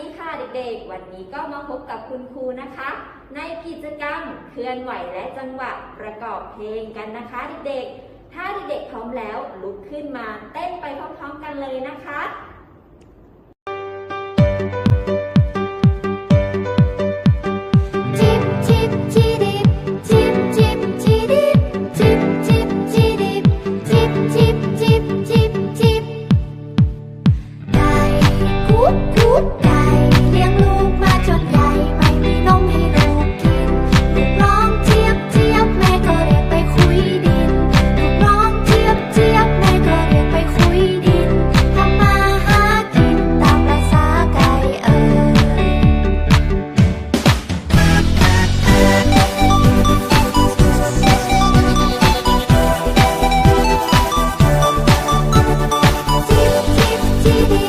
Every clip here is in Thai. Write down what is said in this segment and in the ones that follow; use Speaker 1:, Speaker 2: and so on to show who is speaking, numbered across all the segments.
Speaker 1: ดีค่ะเด็กๆ วันนี้ก็มาพบกับคุณครูนะคะ ในกิจกรรมเคลื่อนไหวและจังหวะประกอบเพลงกันนะคะเด็กๆ ถ้าเด็กๆพร้อมแล้วลุกขึ้นมาเต้นไปพร้อมๆกันเลยนะคะ
Speaker 2: Thank you.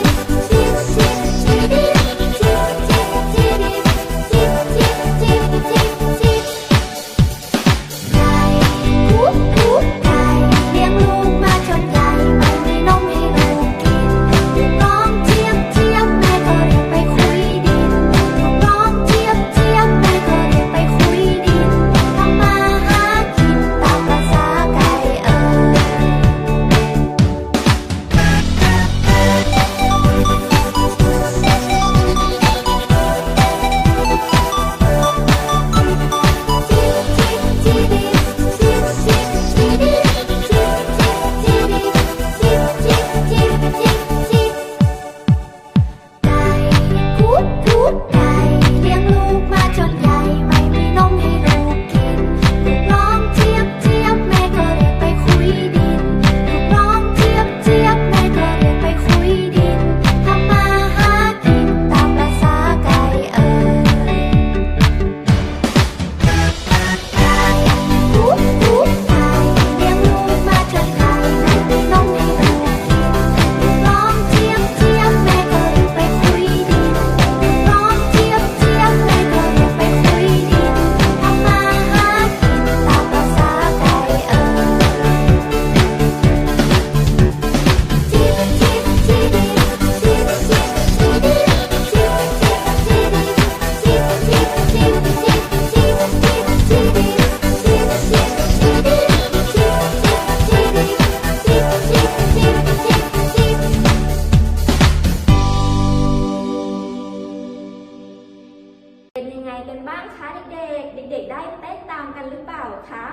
Speaker 2: ด็ก
Speaker 1: ๆเด็กได้เต้นตามกันหรือเปล่าคะ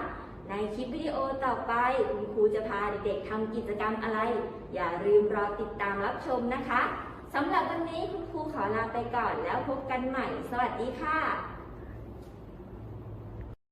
Speaker 1: ในคลิปวิดีโอต่อไป คุณครูจะพาเด็กๆทำกิจกรรมอะไร อย่าลืมรอติดตามรับชมนะคะสำหรับวันนี้คุณครูขอลาไปก่อนแล้วพบกันใหม่ สวัสดีค่ะ